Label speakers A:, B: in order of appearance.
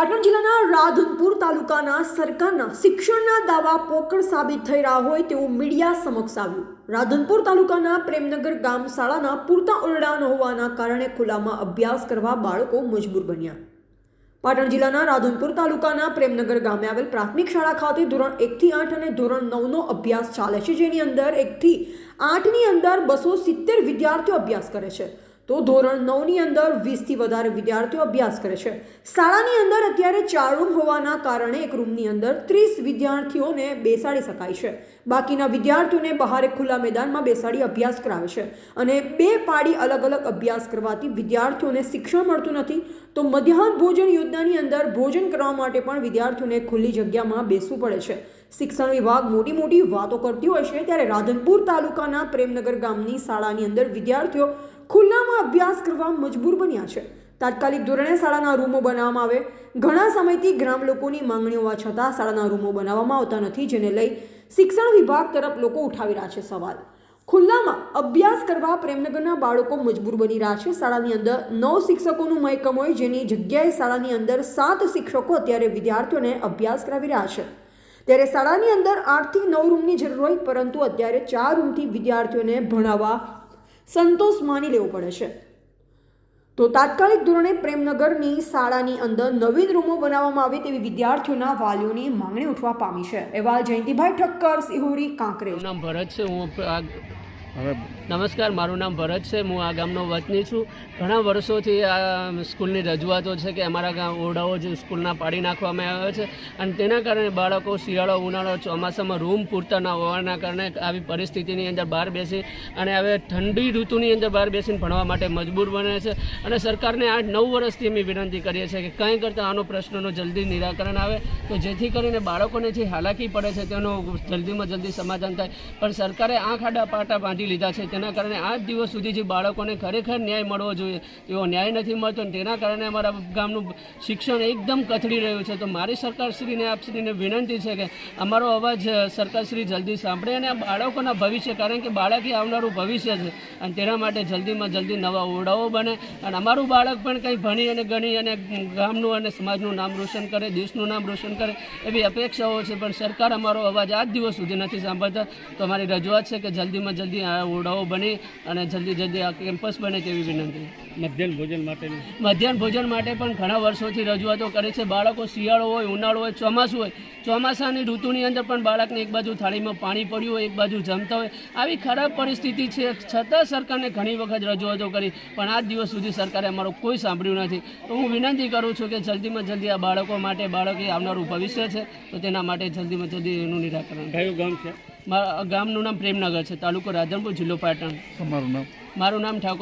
A: પાટણ જિલ્લાના રાધનપુર તાલુકાના સરકારના શિક્ષણના દાવા પોકળ સાબિત થઈ રહ્યા હોય તેવું મીડિયા સમક્ષ આવ્યું. રાધનપુર તાલુકાના પ્રેમનગર ગામ શાળાના પૂરતા ઓરડા ન હોવાના કારણે ખુલ્લામાં અભ્યાસ કરવા બાળકો મજબૂર બન્યા. પાટણ જિલ્લાના રાધનપુર તાલુકાના પ્રેમનગર ગામે આવેલ પ્રાથમિક શાળા ખાતે ધોરણ એકથી આઠ અને ધોરણ નવનો અભ્યાસ ચાલે છે. જેની અંદર એકથી આઠની અંદર બસો સિત્તેર વિદ્યાર્થીઓ અભ્યાસ કરે છે. તો ધોરણ નવની અંદર વીસથી વધારે વિદ્યાર્થીઓ અભ્યાસ કરે છે. શાળાની અંદર અત્યારે ચાર રૂમ હોવાના કારણે એક રૂમની અંદર ત્રીસ વિદ્યાર્થીઓને બેસાડી શકાય છે. બાકીના વિદ્યાર્થીઓને બહાર ખુલ્લા મેદાનમાં બેસાડી અભ્યાસ કરાવે છે અને બે પાડી અલગ અલગ અભ્યાસ કરવાથી વિદ્યાર્થીઓને શિક્ષણ મળતું નથી. તો મધ્યાહન ભોજન યોજનાની અંદર ભોજન કરવા માટે પણ વિદ્યાર્થીઓને ખુલ્લી જગ્યામાં બેસવું પડે છે. શિક્ષણ વિભાગ મોટી મોટી વાતો કરતી હોય છે ત્યારે રાધનપુર તાલુકાના પ્રેમનગર ગામની શાળાની અંદર વિદ્યાર્થીઓ ખુલ્લામાં અભ્યાસ કરવા મજબૂર બન્યા છે. તાત્કાલિક ધોરણે શાળાના રૂમો બનાવવામાં આવે. ઘણા સમયથી ગ્રામ લોકોની માંગણી હોવા છતાં શાળાના રૂમો બનાવવામાં આવતા નથી, જેને લઈ શિક્ષણ વિભાગ તરફ લોકો ઉઠાવી રહ્યા છે સવાલ. ખુલ્લામાં અભ્યાસ કરવા પ્રેમનગરના બાળકો મજબૂર બની રહ્યા છે. શાળાની અંદર નવ શિક્ષકોનું મહેકમ હોય, જેની જગ્યાએ શાળાની અંદર સાત શિક્ષકો અત્યારે વિદ્યાર્થીઓને અભ્યાસ કરાવી રહ્યા છે. ત્યારે શાળાની અંદર આઠથી નવ રૂમની જરૂર હોય, પરંતુ અત્યારે ચાર રૂમથી વિદ્યાર્થીઓને ભણાવવા સંતોષ માની લેવો પડે છે. તો તાત્કાલિક ધોરણે પ્રેમનગરની શાળાની અંદર નવીન રૂમો બનાવવામાં આવે તેવી વિદ્યાર્થીઓના વાલીઓની માંગણી ઉઠવા પામી છે. અહેવાલ જયંતિભાઈ ઠક્કર, સિહોરી
B: કાંકરે નામ ભરત છે, હું નમસ્કાર, મારું નામ ભરત છે, હું આ ગામનો વતની છું. ઘણા વર્ષોથી આ સ્કૂલની રજૂઆતો છે કે અમારા ગામ ઓરડાઓ જે સ્કૂલના પાડી નાખવામાં આવ્યા છે અને તેના કારણે બાળકો શિયાળો, ઉનાળો, ચોમાસામાં રૂમ પૂરતા ન હોવાના કારણે આવી પરિસ્થિતિની અંદર બહાર બેસી અને હવે ઠંડી ઋતુની અંદર બહાર બેસીને ભણવા માટે મજબૂર બને છે. અને સરકારને આઠ નવ વર્ષથી અમે વિનંતી કરીએ છીએ કે કંઈ કરતાં આનો પ્રશ્નનો જલ્દી નિરાકરણ આવે. તો જેથી કરીને બાળકોને જે હાલાકી પડે છે તેનું જલ્દીમાં જલ્દી સમાધાન થાય. પણ સરકારે આંખ આડા પાટા બાંધી લીધા છે. તેના કારણે આજ દિવસ સુધી જે બાળકોને ખરેખર ન્યાય મળવો જોઈએ, તેવો ન્યાય નથી મળતો અને તેના કારણે અમારા ગામનું શિક્ષણ એકદમ કથળી રહ્યું છે. તો મારી સરકારશ્રીને, આપશ્રીને વિનંતી છે કે અમારો અવાજ સરકારશ્રી જલ્દી સાંભળે અને આ બાળકોના ભવિષ્ય, કારણ કે બાળક એ આવનારું ભવિષ્ય છે અને તેના માટે જલ્દીમાં જલ્દી નવા ઓરડાઓ બને અને અમારું બાળક પણ કંઈ ભણી અને ગણી અને ગામનું અને સમાજનું નામ રોશન કરે, દેશનું નામ રોશન કરે એવી અપેક્ષાઓ છે. પણ સરકાર અમારો અવાજ આજ દિવસ સુધી નથી સાંભળતા. તો અમારી રજૂઆત છે કે જલ્દીમાં જલ્દી ઓરડાઓ બને અને જલ્દી જલ્દી આ કેમ્પસ બને તેવી વિનંતી.
C: મધ્યાહન ભોજન માટે
B: મધ્યાહન ભોજન માટે પણ ઘણા વર્ષોથી રજૂઆતો કરે છે. બાળકો શિયાળો હોય ઉનાળો હોય ચોમાસું હોય ચોમાસાની ઋતુની અંદર પણ બાળકને એક બાજુ થાળીમાં પાણી પડ્યું હોય એક બાજુ જમતા હોય. આવી ખરાબ પરિસ્થિતિ છે. છતાં સરકારને ઘણી વખત રજૂઆતો કરી પણ આજ દિવસ સુધી સરકારે અમારો કોઈ સાંભળ્યું નથી. તો હું વિનંતી કરું છું કે જલ્દીમાં જલ્દી આ બાળકો માટે બાળકે આવનારું ભવિષ્ય છે તો તેના માટે જલ્દીમાં જલ્દી એનું નિરાકરણ.
C: કયું ગામ છે?
B: મારા ગામનું નામ પ્રેમનગર છે તાલુકો રાધનપુર જિલ્લો પાટણ.
C: તમારું નામ?
B: મારું નામ ઠાકોર